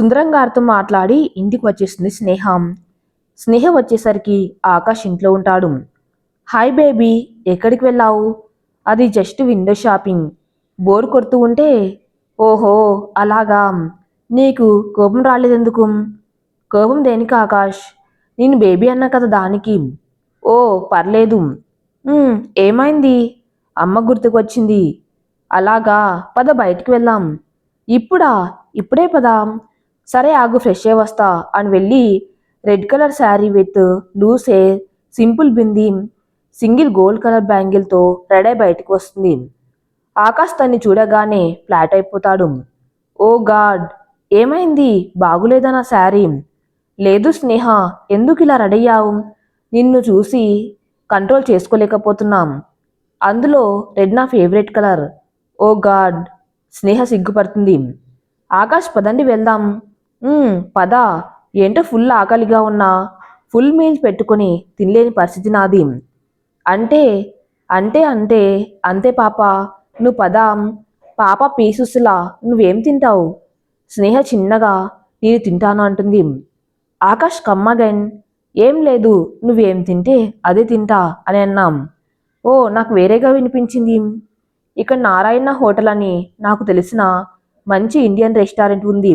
సుందరం గారితో మాట్లాడి ఇంటికి వచ్చేసింది స్నేహం. స్నేహ వచ్చేసరికి ఆకాష్ ఇంట్లో ఉంటాడు. హాయ్ బేబీ ఎక్కడికి వెళ్ళావు? అది జస్ట్ విండో షాపింగ్. బోర్ కొడుతూ ఉంటే ఓహో అలాగా. నీకు కోపం రాలేదెందుకు? కోపం దేనికి ఆకాష్? నేను బేబీ అన్నా కదా దానికి. ఓ పర్లేదు. ఏమైంది? అమ్మ గుర్తుకొచ్చింది. అలాగా పద బయటికి వెళ్దాం. ఇప్పుడా? ఇప్పుడే పదా? సరే ఆగు ఫ్రెష్ అయ్యి వస్తా అని వెళ్ళి red colour sari with loose hair simple bindi single gold colour బ్యాంగిల్తో ready బయటకు వస్తుంది. ఆకాష్ తన్ని చూడగానే ఫ్లాట్ అయిపోతాడు. ఓ గాడ్ ఏమైంది? బాగులేదా నా శారీ? లేదు స్నేహ ఎందుకు ఇలా రెడీ అయ్యావు? నిన్ను చూసి కంట్రోల్ చేసుకోలేకపోతున్నాం. అందులో రెడ్ నా favourite colour. Oh God Sneha సిగ్గుపడుతుంది. ఆకాష్ పదండి వెళ్దాం. పద. ఏంటో ఫుల్ ఆకలిగా ఉన్నా. ఫుల్ మీల్స్ పెట్టుకొని తినలేని పరిస్థితి నాది. అంటే అంటే అంటే అంతే పాప. నువ్వు పదా. పాప పీసుసులా. నువ్వేం తింటావు? స్నేహ చిన్నగా నేను తింటాను అంటుంది. ఆకాష్ కమ్మగన్. ఏం లేదు నువ్వేం తింటే అదే తింటా అని అన్నాం. ఓ నాకు వేరేగా వినిపించింది. ఇక్కడ నారాయణ హోటల్ అని నాకు తెలిసిన మంచి ఇండియన్ రెస్టారెంట్ ఉంది.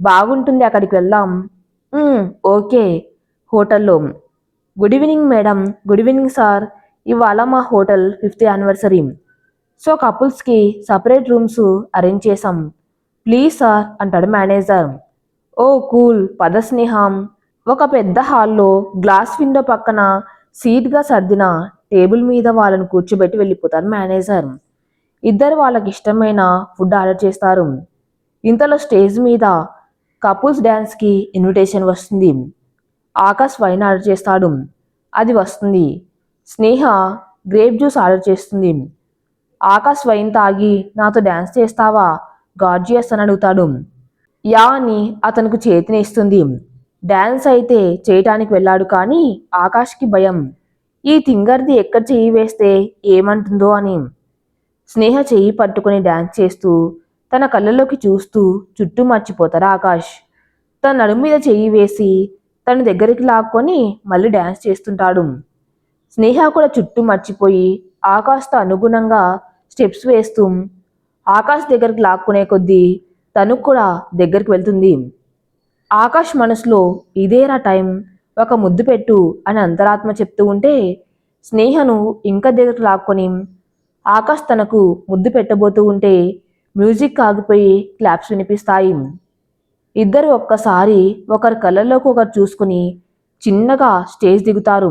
బాగుంటుంది అక్కడికి వెళ్దాం. "Um, okay. హోటల్లో. Good evening madam. Good evening sir. ఇవాళ మా హోటల్ ఫిఫ్త్ యానివర్సరీ. సో కపుల్స్కి సపరేట్ రూమ్స్ అరేంజ్ చేసాం ప్లీజ్ సార్ అంటాడు మేనేజర్. Oh cool. పద స్నేహం. ఒక పెద్ద హాల్లో గ్లాస్ విండో పక్కన సీట్గా సర్దిన టేబుల్ మీద వాళ్ళను కూర్చోబెట్టి వెళ్ళిపోతారు మేనేజర్. ఇద్దరు వాళ్ళకి ఇష్టమైన ఫుడ్ ఆర్డర్ చేస్తారు. ఇంతలో స్టేజ్ మీద కపుల్స్ డ్యాన్స్కి ఇన్విటేషన్ వస్తుంది. ఆకాష్ వైన్ ఆర్డర్ చేస్తాడు. అది వస్తుంది. స్నేహ గ్రేప్ జ్యూస్ ఆర్డర్ చేస్తుంది. ఆకాష్ వైన్ తాగి నాతో డ్యాన్స్ చేస్తావా? గార్జియస్ అని అడుగుతాడు. యా అని అతనికి చేతిని ఇస్తుంది. డ్యాన్స్ అయితే చేయటానికి వెళ్ళాడు కానీ ఆకాష్కి భయం. ఈ తింగర్ది ఎక్కడ చెయ్యి వేస్తే ఏమంటుందో అని. స్నేహ చెయ్యి పట్టుకుని డ్యాన్స్ చేస్తూ తన కళ్ళలోకి చూస్తూ చుట్టూ మర్చిపోతారు ఆకాష్? తన నడుము మీద చెయ్యి వేసి తన దగ్గరికి లాక్కొని మళ్ళీ డ్యాన్స్ చేస్తుంటాడు. స్నేహ కూడా చుట్టూ మర్చిపోయి ఆకాష్తో అనుగుణంగా స్టెప్స్ వేస్తూ ఆకాష్ దగ్గరికి లాక్కునే కొద్దీ తను కూడా దగ్గరికి వెళ్తుంది. ఆకాష్ మనసులో ఇదేరా టైం ఒక ముద్దు పెట్టు అని అంతరాత్మ చెప్తూ ఉంటే స్నేహను ఇంకా దగ్గరికి లాక్కొని ఆకాష్ తనకు ముద్దు పెట్టబోతూ ఉంటే మ్యూజిక్ ఆగిపోయి క్లాప్స్ వినిపిస్తాయి. ఇద్దరు ఒక్కసారి ఒకరి కళ్ళలోకి ఒకరు చూసుకుని చిన్నగా స్టేజ్ దిగుతారు.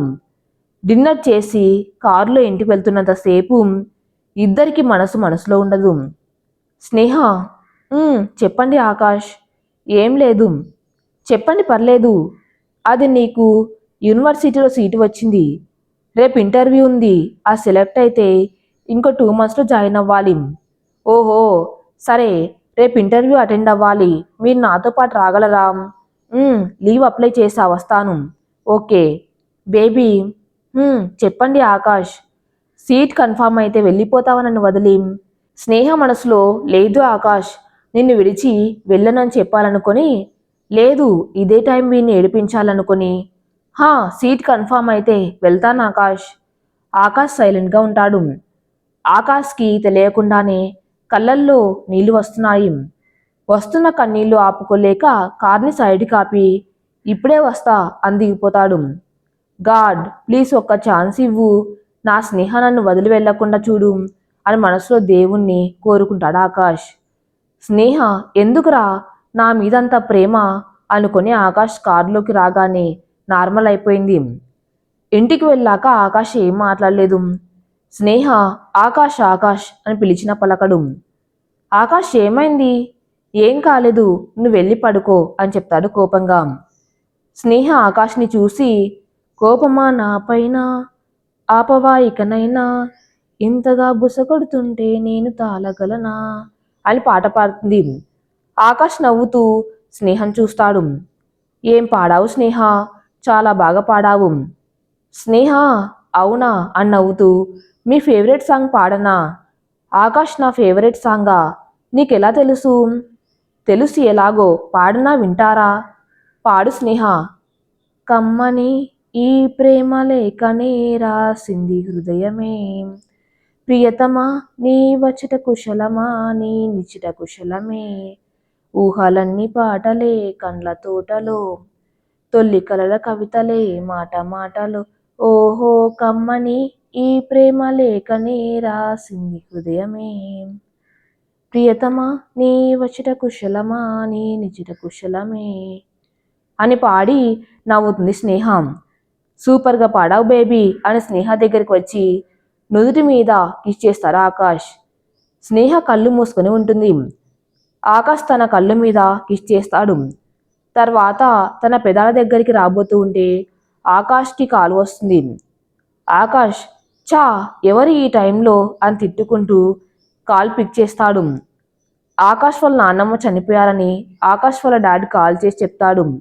డిన్నర్ చేసి కారులో ఇంటికి వెళ్తున్నంతసేపు ఇద్దరికి మనసు మనసులో ఉండదు. స్నేహ చెప్పండి ఆకాష్ ఏం లేదు. చెప్పండి పర్లేదు. అది నీకు యూనివర్సిటీలో సీటు వచ్చింది. రేపు ఇంటర్వ్యూ ఉంది. ఆ సెలెక్ట్ అయితే ఇంకో టూ మంత్స్లో జాయిన్ అవ్వాలి. ఓహో సరే. రేపు ఇంటర్వ్యూ అటెండ్ అవ్వాలి. మీరు నాతో పాటు రాగలరా? లీవ్ అప్లై చేసా వస్తాను. ఓకే. బేబీ చెప్పండి ఆకాష్. సీట్ కన్ఫామ్ అయితే వెళ్ళిపోతావా నన్ను వదిలి? స్నేహ మనసులో లేదు ఆకాష్ నిన్ను విడిచి వెళ్ళనని చెప్పాలనుకొని లేదు ఇదే టైం వీడిని ఏడిపించాలనుకొని. హా సీట్ కన్ఫామ్ అయితే వెళ్తాను ఆకాష్. ఆకాష్ సైలెంట్గా ఉంటాడు. ఆకాష్కి తెలియకుండానే కళ్ళల్లో నీళ్ళు వస్తున్నాయి. వస్తున్న కన్నీళ్ళు ఆపుకోలేక కార్ని సైడ్ కాపి ఇప్పుడే వస్తా అందిగిపోతాడు గాడ్ ప్లీజ్ ఒక్క ఛాన్స్ ఇవ్వు. నా స్నేహ నన్ను వదిలి వెళ్ళకుండా చూడు అని మనసులో దేవుణ్ణి కోరుకుంటాడు ఆకాష్. స్నేహ ఎందుకురా? నా మీదంత ప్రేమ అనుకొని ఆకాష్ కారులోకి రాగానే నార్మల్ అయిపోయింది. ఇంటికి వెళ్ళాక ఆకాష్ ఏం మాట్లాడలేదు. స్నేహ ఆకాష్ ఆకాష్ అని పిలిచిన పలకడు. ఆకాష్ ఏమైంది? ఏం కాలేదు నువ్వు వెళ్ళి పడుకో అని చెప్తాడు కోపంగా. స్నేహ ఆకాష్ని చూసి కోపమా నాపైన ఆపవా ఇకనైనా? ఇంతగా బుసగొడుతుంటే నేను తాళగలనా? అని పాట పాడుతుంది. ఆకాష్ నవ్వుతూ స్నేహం చూస్తాడు. ఏం పాడావు స్నేహ? చాలా బాగా పాడావు. స్నేహ అవునా? అని నవ్వుతూ మీ ఫేవరెట్ సాంగ్ పాడనా? ఆకాష్ నా ఫేవరెట్ సాంగా? నీకెలా తెలుసు? తెలుసు ఎలాగో పాడినా వింటారా? పాడు స్నేహ. కమ్మని ఈ ప్రేమ లేఖనే రాసింది హృదయమే. ప్రియతమా నీ వచట కుశలమా నీ నిచిట కుశలమే. ఊహలన్నీ పాటలే కండ్ల తోటలో. తొల్లి కలల కవితలే మాట మాటలు. ఓహో కమ్మని ఈ ప్రేమ లేఖనే రాసింది హృదయమే. ప్రియతమా నీ వచ్చిట కుశలమా నీ నిజిట కుశలమే? అని పాడి నవ్వుతుంది స్నేహం. సూపర్గా పాడావు బేబీ అని స్నేహ దగ్గరికి వచ్చి నుదుటి మీద కిస్ చేస్తారా ఆకాష్. స్నేహ కళ్ళు మూసుకొని ఉంటుంది. ఆకాష్ తన కళ్ళు మీద కిస్ చేస్తాడు. తర్వాత తన పెదాల దగ్గరికి రాబోతూ ఉంటే ఆకాష్కి కాలు వస్తుంది. ఆకాష్ చా ఎవరు ఈ టైంలో? అని తిట్టుకుంటూ కాల్ పిక్ చేస్తాడు. ఆకాష్ వాళ్ళ నాన్నమ్మ చనిపోయారని ఆకాష్ వాళ్ళ డాడీ కాల్ చేసి చెప్తాడు.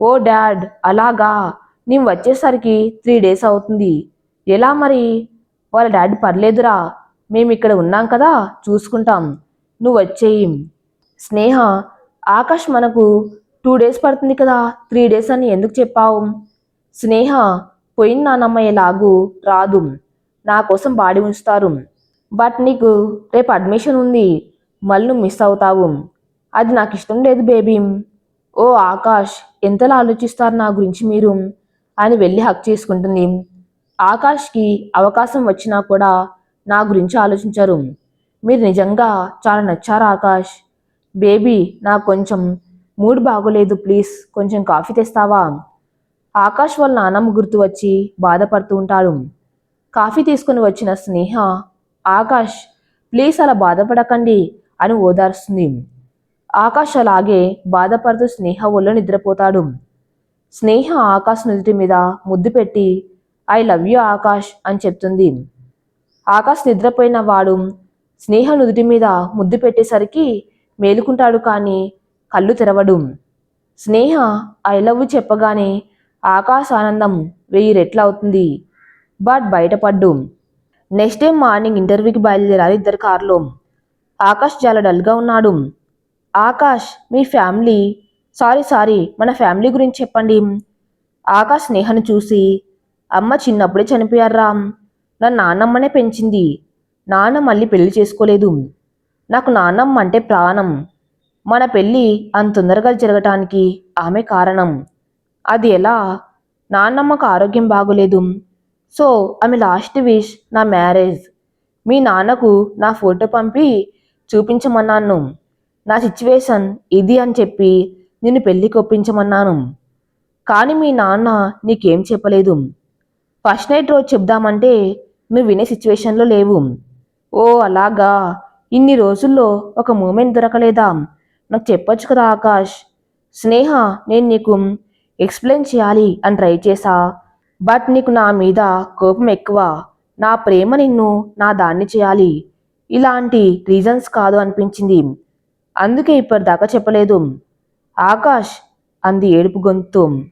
ఓ డాడ్ అలాగా? నేను వచ్చేసరికి త్రీ డేస్ అవుతుంది. ఎలా మరి? వాళ్ళ డాడీ పర్లేదురా. మేము ఇక్కడ ఉన్నాం కదా చూసుకుంటాం. నువ్వు వచ్చేయి. స్నేహ ఆకాష్ మనకు టూ డేస్ పడుతుంది కదా త్రీ డేస్ అని ఎందుకు చెప్పావు? స్నేహ పోయిన నానమ్మ ఎలాగూ రాదు. నా కోసం బాడీ ఉంచుతారు. బట్ నీకు రేపు అడ్మిషన్ ఉంది మళ్ళీ మిస్ అవుతావు. అది నాకు ఇష్టం లేదు బేబీ. ఓ ఆకాష్ ఎంతలా ఆలోచిస్తారు నా గురించి మీరు? అని వెళ్ళి హక్ చేసుకుంటుంది. ఆకాష్కి అవకాశం వచ్చినా కూడా నా గురించి ఆలోచించరు. మీరు నిజంగా చాలా నచ్చారు ఆకాష్? బేబీ నాకు కొంచెం మూడ్ బాగోలేదు ప్లీజ్ కొంచెం కాఫీ తెస్తావా? ఆకాష్ వాళ్ళ నానమ్మ గుర్తు వచ్చి బాధపడుతూ ఉంటాడు. కాఫీ తీసుకుని వచ్చిన స్నేహ ఆకాష్ ప్లీజ్ అలా బాధపడకండి అని ఓదార్స్తుంది. ఆకాష్ అలాగే బాధపడుతూ స్నేహ ఒళ్ళో నిద్రపోతాడు. స్నేహ ఆకాష్ నుదుటి మీద ముద్దు పెట్టి ఐ లవ్ యూ ఆకాష్ అని చెప్తుంది. ఆకాష్ నిద్రపోయిన వాడు స్నేహ నుదుటి మీద ముద్దు పెట్టేసరికి మేలుకుంటాడు కానీ కళ్ళు తెరవడు. స్నేహ ఐ లవ్ చెప్పగానే ఆకాశ ఆనందం వెయ్యి రెట్లవుతుంది బట్ బయటపడ్డు. నెక్స్ట్ డే మార్నింగ్ ఇంటర్వ్యూకి బయలుదేరారు ఇద్దరు కారులో. ఆకాష్ చాలా డల్గా ఉన్నాడు. ఆకాష్ మీ ఫ్యామిలీ? సారీ సారీ మన ఫ్యామిలీ గురించి చెప్పండి. ఆకాష్ స్నేహను చూసి అమ్మ చిన్నప్పుడే చనిపోయారా నా నాన్నమ్మనే పెంచింది. నాన్న మళ్ళీ పెళ్ళి చేసుకోలేదు. నాకు నాన్నమ్మ అంటే ప్రాణం. మన పెళ్ళి అంత తొందరగా జరగటానికి ఆమె కారణం. అది ఎలా? నాన్నమ్మకు ఆరోగ్యం బాగోలేదు. సో ఆమె లాస్ట్ విష్ నా మ్యారేజ్. మీ నాన్నకు నా ఫోటో పంపి చూపించమన్నాను. నా సిచ్యువేషన్ ఇది అని చెప్పి నిన్ను పెళ్ళికి ఒప్పించమన్నాను. కానీ మీ నాన్న నీకేం చెప్పలేదు. ఫస్ట్ నైట్ రోజు చెప్దామంటే నువ్వు వినే సిచ్యువేషన్లో లేవు. ఓ అలాగా. ఇన్ని రోజుల్లో ఒక మూమెంట్ దొరకలేదా? నాకు చెప్పొచ్చు కదా ఆకాష్. స్నేహ నేను నీకు ఎక్స్ప్లెయిన్ చేయాలి అని ట్రై చేశా బట్ నీకు నా మీద కోపం ఎక్కువ. నా ప్రేమ నిన్ను నా దాన్ని చేయాలి. ఇలాంటి రీజన్స్ కాదు అనిపించింది. అందుకే ఇప్పటిదాకా చెప్పలేదు. ఆకాష్ అంది ఏడుపు గొంతు.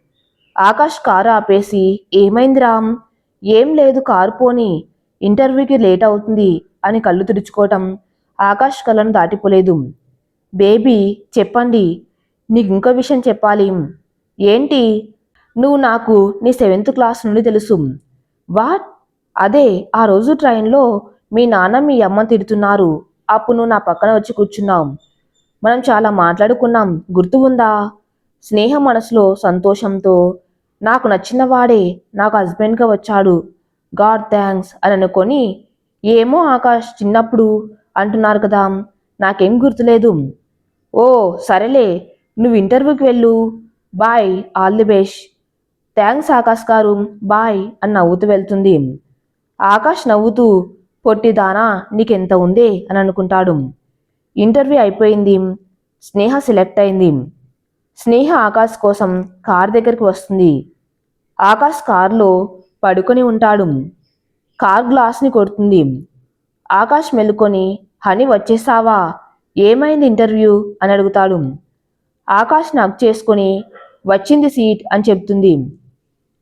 ఆకాష్ కారు ఆపేసి ఏమైంది రామ్ ఏం లేదు కారు పోని. ఇంటర్వ్యూకి లేట్ అవుతుంది అని కళ్ళు తుడుచుకోవటం ఆకాష్ కళ్ళను దాటిపోలేదు. బేబీ చెప్పండి. నీకు ఇంకో విషయం చెప్పాలి. ఏంటి? నువ్వు నాకు నీ సెవెంత్ క్లాస్ నుండి తెలుసు. వాట్? అదే ఆ రోజు ట్రైన్లో మీ నాన్న మీ అమ్మ తిడుతున్నారు. అప్పుడు నువ్వు నా పక్కన వచ్చి కూర్చున్నావు. మనం చాలా మాట్లాడుకున్నాం. గుర్తు ఉందా? స్నేహ మనసులో సంతోషంతో. నాకు నచ్చిన వాడే నాకు హస్బెండ్గా వచ్చాడు. గాడ్ థ్యాంక్స్ అని అనుకొని ఏమో ఆకాష్ చిన్నప్పుడు అంటున్నారు కదా నాకేం గుర్తులేదు. ఓ సరేలే నువ్వు ఇంటర్వ్యూకి వెళ్ళు. Bye all the best. Thanks Akash garu bye అని నవ్వుతూ వెళ్తుంది. ఆకాష్ నవ్వుతూ పొట్టిదానా నీకెంత ఉందే అని అనుకుంటాడు. ఇంటర్వ్యూ అయిపోయింది. స్నేహ సెలెక్ట్ అయింది. స్నేహ ఆకాష్ కోసం కార్ దగ్గరికి వస్తుంది. ఆకాష్ కారులో పడుకొని ఉంటాడు. కార్ గ్లాస్ని కొడుతుంది. ఆకాష్ మెలుకొని హనీ వచ్చేసావా? ఏమైంది ఇంటర్వ్యూ అని అడుగుతాడు. ఆకాష్ నగ్ చేసుకొని వచ్చింది సీట్ అని చెప్తుంది.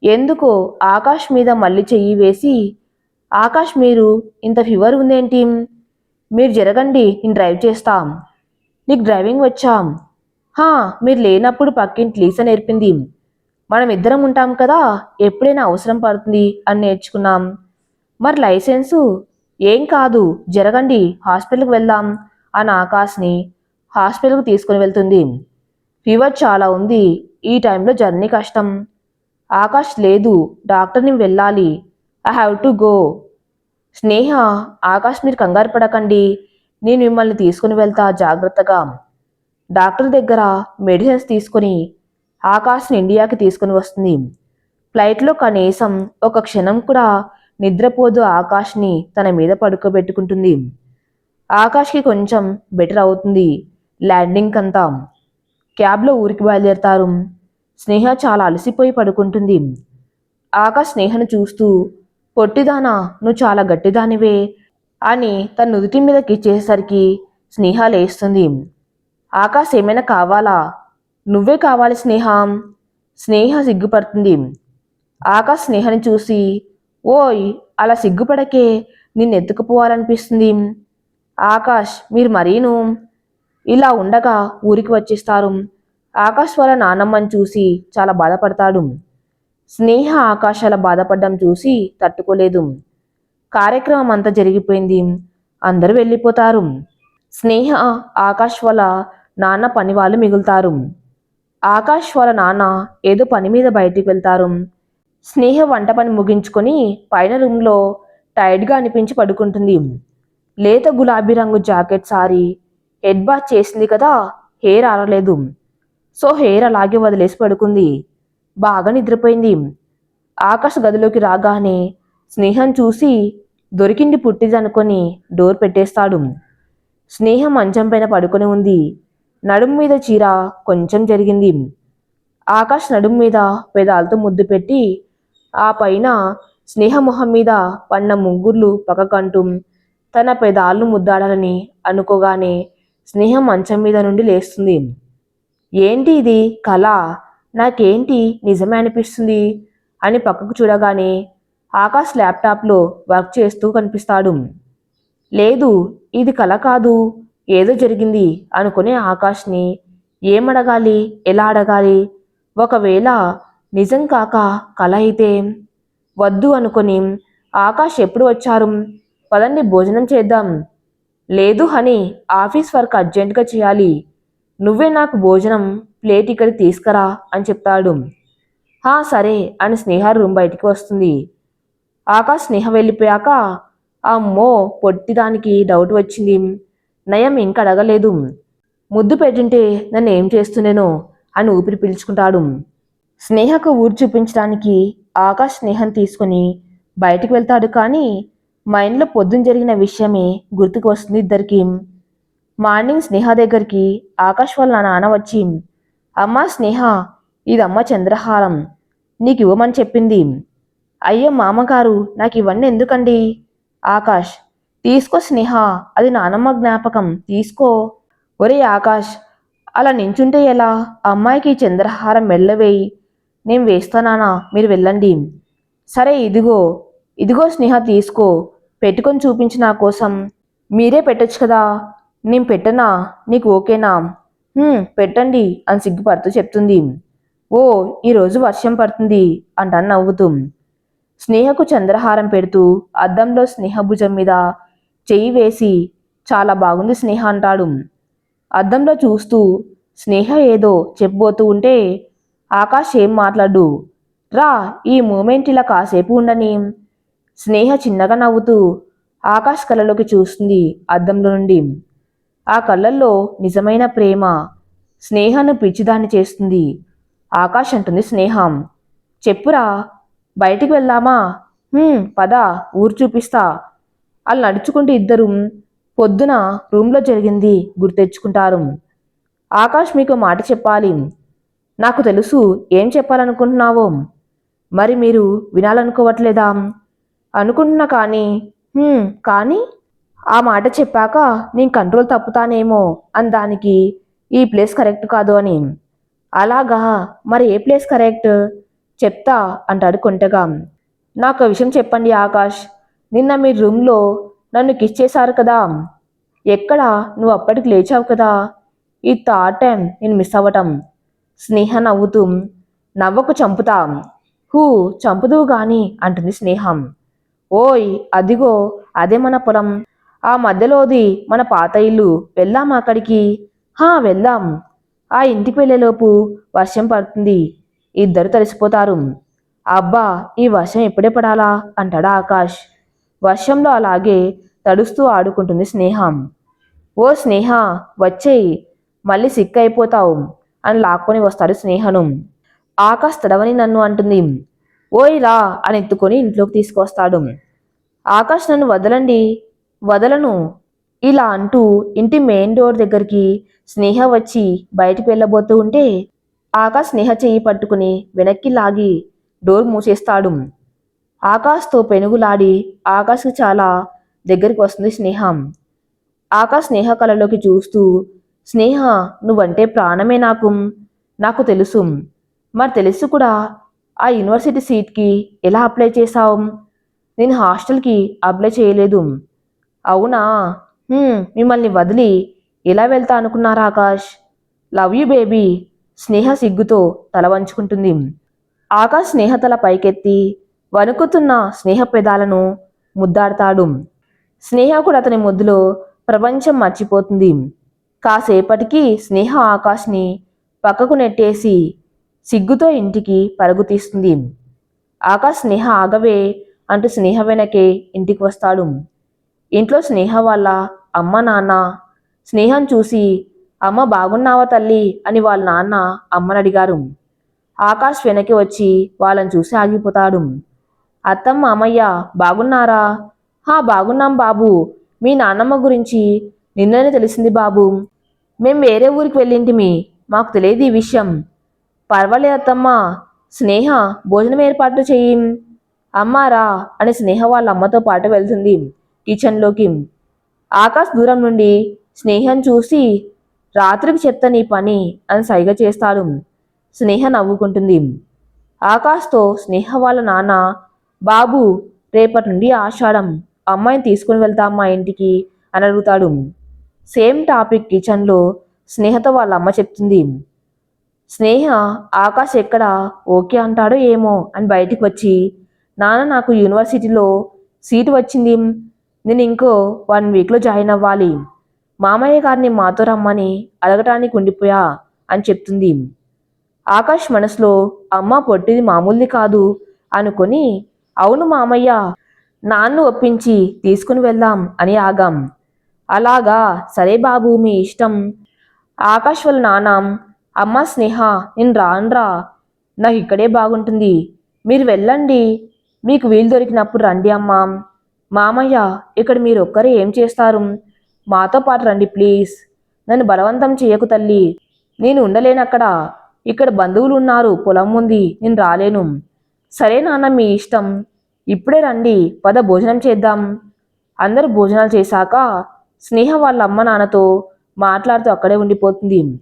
ఎందుకో ఆకాష్ మీద మళ్ళీ చెయ్యి వేసి ఆకాష్ మీరు ఇంత ఫీవర్ ఉందేంటి? మీరు జరగండి నేను డ్రైవ్ చేస్తాం. నీకు డ్రైవింగ్ వచ్చాం. హా మీరు లేనప్పుడు పక్కింటి లీస నేర్పింది. మనం ఇద్దరం ఉంటాం కదా ఎప్పుడైనా అవసరం పడుతుంది అని నేర్చుకున్నాం. మరి లైసెన్సు? ఏం కాదు జరగండి హాస్పిటల్కి వెళ్దాం అని ఆకాశ్ని హాస్పిటల్కి తీసుకుని వెళ్తుంది. ఫీవర్ చాలా ఉంది ఈ టైంలో జర్నీ కష్టం. ఆకాష్ లేదు డాక్టర్ని వెళ్ళాలి. I have to go. Sneha Akash మీరు కంగారు పడకండి. నేను మిమ్మల్ని తీసుకుని వెళ్తా జాగ్రత్తగా. డాక్టర్ దగ్గర మెడిసిన్స్ తీసుకుని ఆకాష్ని ఇండియాకి తీసుకుని వస్తుంది. ఫ్లైట్లో కనీసం ఒక క్షణం కూడా నిద్రపోదు ఆకాష్ని తన మీద పడుకోబెట్టుకుంటుంది. ఆకాష్కి కొంచెం బెటర్ అవుతుంది. ల్యాండింగ్ అంతా క్యాబ్లో ఊరికి బయలుదేరతారు. స్నేహ చాలా అలసిపోయి పడుకుంటుంది. ఆకాష్ స్నేహను చూస్తూ పొట్టిదానా నువ్వు చాలా గట్టిదానివే అని తన నుదుటి మీదకి ఇచ్చేసరికి స్నేహ లేస్తుంది. ఆకాశ్ ఏమైనా కావాలా? నువ్వే కావాలి స్నేహ స్నేహ సిగ్గుపడుతుంది. ఆకాశ్ స్నేహని చూసి ఓయ్ అలా సిగ్గుపడకే నిన్ను ఎత్తుకుపోవాలనిపిస్తుంది ఆకాష్ మీరు మరీను. ఇలా ఉండగా ఊరికి వచ్చేస్తారు. ఆకాష్ వాళ్ళ నానమ్మని చూసి చాలా బాధపడతాడు. స్నేహ ఆకాశాల బాధపడడం చూసి తట్టుకోలేదు. కార్యక్రమం అంతా జరిగిపోయింది. అందరూ వెళ్ళిపోతారు. స్నేహ ఆకాష్ వాళ్ళ నాన్న పని వాళ్ళు మిగులుతారు. ఆకాష్ వాళ్ళ నాన్న ఏదో పని మీద బయటికి వెళ్తారు. స్నేహ వంట పని ముగించుకొని పైన రూమ్లో టైర్డ్గా అనిపించి పడుకుంటుంది. లేత గులాబీ రంగు జాకెట్ సారీ హెడ్ బాత్ చేసింది కదా హెయిర్ ఆరలేదు. సో హెయిర్ అలాగే వదిలేసి పడుకుంది. బాగా నిద్రపోయింది. ఆకాశ గదిలోకి రాగానే స్నేహం చూసి దొరికింది పుట్టిదనుకొని డోర్ పెట్టేస్తాడు. స్నేహం మంచం పైన పడుకొని ఉంది. నడుం మీద చీర కొంచెం జరిగింది. ఆకాష్ నడుము మీద పెదాలతో ముద్దు పెట్టి ఆ పైన స్నేహమొహం మీద పన్న ముగ్గుర్లు పక్కకంటూ తన పెదాలను ముద్దాడాలని అనుకోగానే స్నేహం మంచం మీద నుండి లేస్తుంది. ఏంటి ఇది? కళ? నాకేంటి నిజమే అనిపిస్తుంది? అని పక్కకు చూడగానే ఆకాష్ ల్యాప్టాప్లో వర్క్ చేస్తూ కనిపిస్తాడు. లేదు ఇది కళ కాదు. ఏదో జరిగింది అనుకునే ఆకాష్ని ఏమడగాలి? ఎలా అడగాలి? ఒకవేళ నిజం కాక కళ అయితే? వద్దు అనుకొని ఆకాష్ ఎప్పుడు వచ్చారు? పదండి భోజనం చేద్దాం. లేదు హని ఆఫీస్ వర్క్ అర్జెంటుగా చేయాలి. నువ్వే నాకు భోజనం ప్లేట్ ఇక్కడ తీసుకురా అని చెప్తాడు. హా సరే అని స్నేహ రూమ్ బయటికి వస్తుంది. ఆకాష్ స్నేహ వెళ్ళిపోయాక అమ్మో పొట్టిదానికి డౌట్ వచ్చింది. నయం ఇంకా అడగలేదు. ముద్దు పెట్టింటే నన్ను ఏం చేస్తుండేనో అని ఊపిరి పీల్చుకుంటాడు. స్నేహకు ఊరు చూపించడానికి ఆకాష్ స్నేహం తీసుకుని బయటికి వెళ్తాడు కానీ మైండ్లో పొద్దున జరిగిన విషయమే గుర్తుకు వస్తుంది ఇద్దరికి. మార్నింగ్ స్నేహ దగ్గరికి ఆకాష్ వాళ్ళ నాన్న వచ్చి అమ్మా స్నేహ ఇదమ్మ చంద్రహారం. నీకు ఇవ్వమని చెప్పింది. అయ్యో మామగారు నాకు ఇవన్నీ ఎందుకండి? ఆకాష్ తీసుకో స్నేహ అది నానమ్మ జ్ఞాపకం తీసుకో. ఒరే ఆకాష్ అలా నించుంటే ఎలా? అమ్మాయికి చంద్రహారం మెల్లవేయి నేను వేస్తానా మీరు వెళ్ళండి. సరే ఇదిగో ఇదిగో స్నేహ తీసుకో. పెట్టుకొని చూపించి నా కోసం. మీరే పెట్టొచ్చు కదా? నేను పెట్టనా? నీకు ఓకేనా? పెట్టండి అని సిగ్గుపడుతూ చెప్తుంది. ఓ ఈరోజు వర్షం పడుతుంది అంటాను నవ్వుతూ. స్నేహకు చంద్రహారం పెడుతూ అద్దంలో స్నేహ భుజం మీద చెయ్యి వేసి చాలా బాగుంది స్నేహ అంటాడు. అద్దంలో చూస్తూ స్నేహ ఏదో చెప్పబోతూ ఉంటే ఆకాష్ ఏం మాట్లాడు? రా ఈ మూమెంట్ ఇలా కాసేపు ఉండని స్నేహ చిన్నగా నవ్వుతూ ఆకాష్ కళలోకి చూస్తుంది అద్దంలో నుండి. ఆ కళ్ళల్లో నిజమైన ప్రేమ స్నేహను పిచ్చిదాన్ని చేస్తుంది. ఆకాష్ అంటుంది స్నేహం. చెప్పురా బయటికి వెళ్దామా? పద ఊరు చూపిస్తా. వాళ్ళు నడుచుకుంటూ ఇద్దరు పొద్దున రూమ్లో జరిగింది గుర్తెచ్చుకుంటారు. ఆకాష్ మీకు మాట చెప్పాలి. నాకు తెలుసు ఏం చెప్పాలనుకుంటున్నావో? మరి మీరు వినాలనుకోవట్లేదా? అనుకుంటున్నా కానీ కానీ? ఆ మాట చెప్పాక నేను కంట్రోల్ తప్పుతానేమో అని దానికి ఈ ప్లేస్ కరెక్ట్ కాదు అని. అలాగా? మరి ఏ ప్లేస్ కరెక్ట్ చెప్తా అంటాడు కొంటగా. నాకు విషయం చెప్పండి ఆకాష్. నిన్న మీ రూమ్లో నన్ను కిస్ చేశారు కదా. ఎక్కడ? నువ్వు అప్పటికి లేచావు కదా. ఈ థర్డ్ టైం నేను మిస్ అవ్వటం. స్నేహ నవ్వుతూ నవ్వకు చంపుతా. హూ చంపుదువు గాని అంటుంది స్నేహం. ఓయ్ అదిగో అదే మన పొలం. ఆ మధ్యలోది మన పాత ఇల్లు. వెళ్దాం అక్కడికి? హా వెళ్దాం. ఆ ఇంటికి వెళ్ళేలోపు వర్షం పడుతుంది. ఇద్దరు తడిసిపోతారు. అబ్బా ఈ వర్షం ఎప్పుడే పడాలా? అంటాడు ఆకాష్. వర్షంలో అలాగే తడుస్తూ ఆడుకుంటుంది స్నేహం. ఓ స్నేహ వచ్చేయి. మళ్ళీ సిక్ అయిపోతావు అని లాక్కొని వస్తాడు స్నేహను. ఆకాష్ తడవని నన్ను అంటుంది. ఓయ్ రా అని ఎత్తుకొని ఇంట్లోకి తీసుకొస్తాడు. ఆకాష్ నన్ను వదలండి. వదలను. ఇలా అంటూ ఇంటి మెయిన్ డోర్ దగ్గరికి స్నేహ వచ్చి బయటికి వెళ్ళబోతూ ఉంటే ఆకాష్ స్నేహ చెయ్యి పట్టుకుని వెనక్కి లాగి డోర్ మూసేస్తాడు. ఆకాష్తో పెనుగులాడి ఆకాష్కి చాలా దగ్గరికి వస్తుంది స్నేహం. ఆకాష్ స్నేహ కళలోకి చూస్తూ స్నేహ నువ్వంటే ప్రాణమే నాకు. నాకు తెలుసు. మరి తెలుసు కూడా ఆ యూనివర్సిటీ సీట్కి ఎలా అప్లై చేశావు? నేను హాస్టల్కి అప్లై చేయలేదు. అవునా? మిమ్మల్ని వదిలి ఎలా వెళ్తా అనుకున్నారా Akash? Love you baby Sneha సిగ్గుతో తల వంచుకుంటుంది. ఆకాష్ స్నేహ తల పైకెత్తి వణుకుతున్న స్నేహ పెదాలను ముద్దాడతాడు. స్నేహ కూడా అతని ముద్దులో ప్రపంచం మర్చిపోతుంది. కాసేపటికి స్నేహ ఆకాష్ని పక్కకు నెట్టేసి సిగ్గుతో ఇంటికి పరుగు తీస్తుంది. ఆకాష్ స్నేహ ఆగవే అంటూ స్నేహ వెనకే ఇంటికి వస్తాడు. ఇంట్లో స్నేహ వాళ్ళ అమ్మ నాన్న. స్నేహం చూసి అమ్మ బాగున్నావా తల్లి? అని వాళ్ళ నాన్న అమ్మని అడిగారు ఆకాష్ వెనక్కి వచ్చి వాళ్ళని చూసి ఆగిపోతాడు. అత్తమ్మ అమ్మయ్య బాగున్నారా? హా బాగున్నాం బాబు. మీ నాన్నమ్మ గురించి నిన్ననే తెలిసింది బాబు. మేం వేరే ఊరికి వెళ్ళింటిమి. మాకు తెలియదు ఈ విషయం. పర్వాలేదు అత్తమ్మ. స్నేహ భోజనం ఏర్పాట్లు చెయ్యి అమ్మారా అని స్నేహ వాళ్ళ అమ్మతో పాటు వెళ్తుంది. కిచెన్లోకి. ఆకాశ్ దూరం నుండి స్నేహం చూసి రాత్రికి చెప్తా నీ పని అని సైగ చేస్తాడు. స్నేహ నవ్వుకుంటుంది. ఆకాశ్తో స్నేహ వాళ్ళ నాన్న బాబు రేపటి నుండి ఆషాఢం అమ్మాయిని తీసుకుని వెళ్తాం మా ఇంటికి అని అడుగుతాడు. సేమ్ టాపిక్ కిచెన్లో స్నేహతో వాళ్ళ అమ్మ చెప్తుంది. స్నేహ ఆకాష్ ఎక్కడ? ఓకే అంటాడో ఏమో అని బయటికి వచ్చి నాన్న నాకు యూనివర్సిటీలో సీటు వచ్చింది. నేను ఇంకో వన్ వీక్లో జాయిన్ అవ్వాలి. మామయ్య గారిని మాతో రమ్మని అడగటానికి ఉండిపోయా అని చెప్తుంది. ఆకాష్ మనసులో అమ్మ పొట్టిది మామూలుది కాదు అనుకొని అవును మామయ్య నాన్ను ఒప్పించి తీసుకుని వెళ్దాం అని ఆగాం. అలాగా సరే బాబు మీ ఇష్టం. ఆకాష్ వాళ్ళ నాన్న అమ్మ స్నేహ నేను రానురా. నాకు ఇక్కడే బాగుంటుంది. మీరు వెళ్ళండి. మీకు వీలు దొరికినప్పుడు రండి అమ్మా. మామయ్య ఇక్కడ మీరు ఒక్కరే ఏం చేస్తారు? మాతో పాటు రండి ప్లీజ్. నన్ను బలవంతం చేయకు తల్లి. నేను ఉండలేనక్కడ. ఇక్కడ బంధువులు ఉన్నారు పొలం ఉంది నేను రాలేను. సరే నాన్న మీ ఇష్టం. ఇప్పుడే రండి పద భోజనం చేద్దాం. అందరూ భోజనాలు చేశాక స్నేహ వాళ్ళ అమ్మ నాన్నతో మాట్లాడుతూ అక్కడే ఉండిపోతుంది.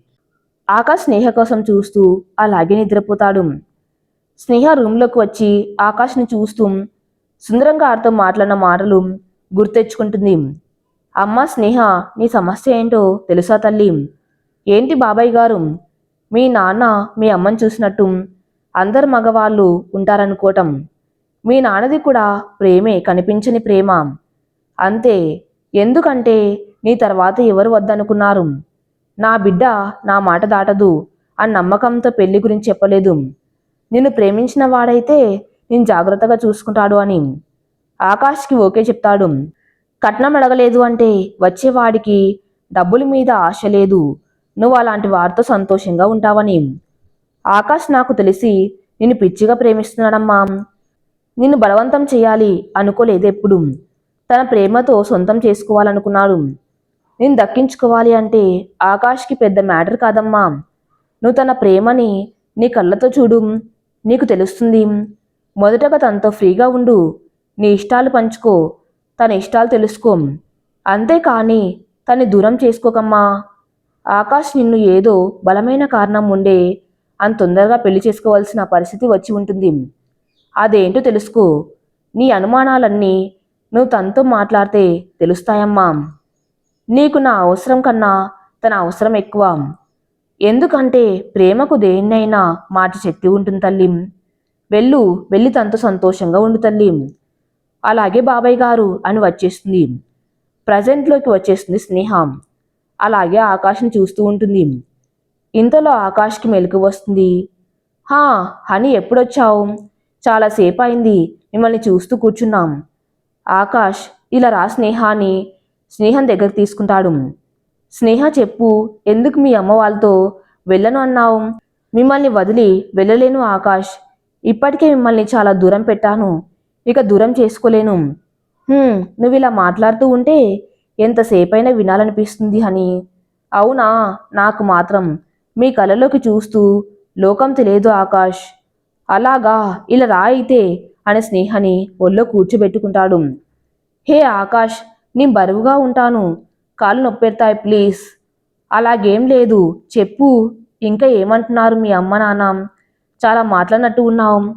ఆకాష్ స్నేహ కోసం చూస్తూ అలాగే నిద్రపోతాడు. స్నేహ రూమ్లోకి వచ్చి ఆకాష్ని చూస్తూ సుందరంగా ఆడితో మాట్లాడిన మాటలు గుర్తెచ్చుకుంటుంది. అమ్మ స్నేహ నీ సమస్య ఏంటో తెలుసా తల్లి? ఏంటి బాబాయ్ గారు? మీ నాన్న మీ అమ్మని చూసినట్టు అందరు మగవాళ్ళు ఉంటారనుకోవటం. మీ నాన్నది కూడా ప్రేమే కనిపించని ప్రేమ. అంతే ఎందుకంటే నీ తర్వాత ఎవరు వద్దనుకున్నారు? నా బిడ్డ నా మాట దాటదు అని నమ్మకంతో పెళ్ళి గురించి చెప్పలేదు. నిన్ను ప్రేమించిన వాడైతే నేను జాగ్రత్తగా చూసుకుంటాడు అని. ఆకాష్కి ఓకే చెప్తాడు. కట్నం అడగలేదు అంటే వచ్చేవాడికి డబ్బుల మీద ఆశ లేదు. నువ్వు అలాంటి వారితో సంతోషంగా ఉంటావని. ఆకాష్ నాకు తెలిసి నిన్ను పిచ్చిగా ప్రేమిస్తున్నాడమ్మా. నిన్ను బలవంతం చేయాలి అనుకోలేదు ఎప్పుడు. తన ప్రేమతో సొంతం చేసుకోవాలనుకున్నాడు. నేను దక్కించుకోవాలి అంటే ఆకాష్కి పెద్ద మ్యాటర్ కాదమ్మా. నువ్వు తన ప్రేమని నీ కళ్ళతో చూడు. నీకు తెలుస్తుంది. మొదటగా తనతో ఫ్రీగా ఉండు. నీ ఇష్టాలు పంచుకో. తన ఇష్టాలు తెలుసుకో. అంతేకాని తన్ని దూరం చేసుకోకమ్మా. ఆకాష్ నిన్ను ఏదో బలమైన కారణం ఉండే అంత తొందరగా పెళ్ళి చేసుకోవాల్సిన పరిస్థితి వచ్చి ఉంటుంది. అదేంటో తెలుసుకో. నీ అనుమానాలన్నీ నువ్వు తనతో మాట్లాడితే తెలుస్తాయమ్మా. నీకు నా అవసరం కన్నా తన అవసరం ఎక్కువ. ఎందుకంటే ప్రేమకు దేన్నైనా మాట శక్తి ఉంటుంది తల్లి. వెళ్ళు వెళ్ళి తనతో సంతోషంగా ఉండు తల్లి. అలాగే బాబాయ్ గారు అని వచ్చేస్తుంది. ప్రజెంట్లోకి వచ్చేస్తుంది స్నేహ. అలాగే ఆకాశం చూస్తూ ఉంటుంది. ఇంతలో ఆకాష్కి మెలకు వస్తుంది. హా హనీ ఎప్పుడొచ్చావు? చాలాసేపు అయింది మిమ్మల్ని చూస్తూ కూర్చున్నాం. ఆకాష్ ఇలా రా స్నేహాన్ని స్నేహం దగ్గర తీసుకుంటాడు. స్నేహ చెప్పు. ఎందుకు మీ అమ్మ వాళ్ళతో వెళ్ళను అన్నావు? మిమ్మల్ని వదిలి వెళ్ళలేను ఆకాష్. ఇప్పటికే మిమ్మల్ని చాలా దూరం పెట్టాను. ఇక దూరం చేసుకోలేను. నువ్వు ఇలా మాట్లాడుతూ ఉంటే ఎంతసేపైనా వినాలనిపిస్తుంది అని అవునా? నాకు మాత్రం. మీ కళ్ళలోకి చూస్తూ లోకం తెలియదు ఆకాష్. అలాగా ఇలా రా అయితే అని స్నేహని ఒళ్ళో కూర్చోబెట్టుకుంటాడు. హే ఆకాష్ నేను బరువుగా ఉంటాను. కాళ్ళు నొప్పెడతాయి ప్లీజ్. అలాగేం లేదు. చెప్పు. ఇంకా ఏమంటున్నారు మీ అమ్మ నాన్న? చాలా మాట్లాడినట్టు ఉన్నావు.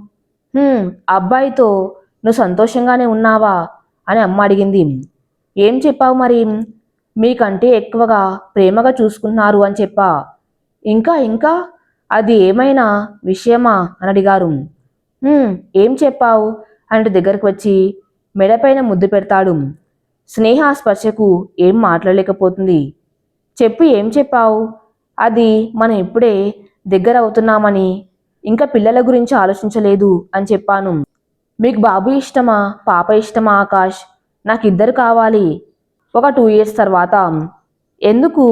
అబ్బాయితో నువ్వు సంతోషంగానే ఉన్నావా? అని అమ్మ అడిగింది. ఏం చెప్పావు మరి? మీకంటే ఎక్కువగా ప్రేమగా చూసుకున్నారు అని చెప్పా. ఇంకా ఇంకా? అది ఏమైనా విషయమా? అని అడిగారు. ఏం చెప్పావు? అంటే దగ్గరకు వచ్చి మెడపైన ముద్దు పెడతాడు. స్నేహ స్పర్శకు ఏం మాట్లాడలేకపోతుంది. చెప్పు ఏం చెప్పావు? అది మనం ఇప్పుడే దగ్గర అవుతున్నామని ఇంకా పిల్లల గురించి ఆలోచించలేదు అని చెప్పాను. మీకు బాబు ఇష్టమా? పాప ఇష్టమా ఆకాష్? నాకు ఇద్దరు కావాలి. ఒక టూ ఇయర్స్ తర్వాత. ఎందుకు?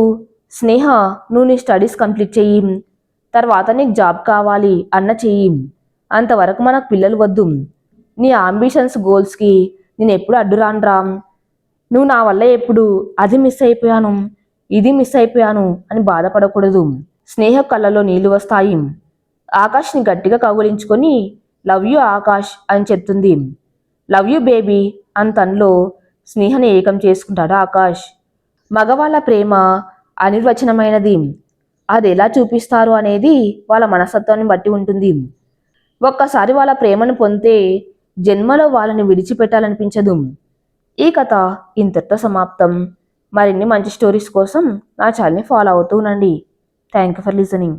స్నేహ నువ్వు నీ స్టడీస్ కంప్లీట్ చెయ్యి. తర్వాత నీకు జాబ్ కావాలి అన్న చెయ్యి. అంతవరకు మనకు పిల్లలు వద్దు. నీ ఆంబిషన్స్ గోల్స్కి నేను ఎప్పుడు అడ్డు రానురా నువ్వు నా వల్ల ఎప్పుడు అది మిస్ అయిపోయాను? ఇది మిస్ అయిపోయాను అని బాధపడకూడదు. స్నేహ కళ్ళలో నీళ్ళు వస్తాయి. ఆకాష్ని గట్టిగా కౌగులించుకొని లవ్ యూ ఆకాష్ అని చెప్తుంది. లవ్ యూ బేబీ అని తనలో స్నేహని ఏకం చేసుకుంటాడు ఆకాష్. మగవాళ్ళ ప్రేమ అనిర్వచనమైనది. అది ఎలా చూపిస్తారు అనేది వాళ్ళ మనస్తత్వాన్ని బట్టి ఉంటుంది. ఒక్కసారి వాళ్ళ ప్రేమను పొందితే జన్మలో వాళ్ళని విడిచిపెట్టాలనిపించదు. ఈ కథ ఇంతటితో సమాప్తం. మరిన్ని మంచి స్టోరీస్ కోసం నా ఛానల్ని ఫాలో అవుతూ ఉండండి. Thank you for listening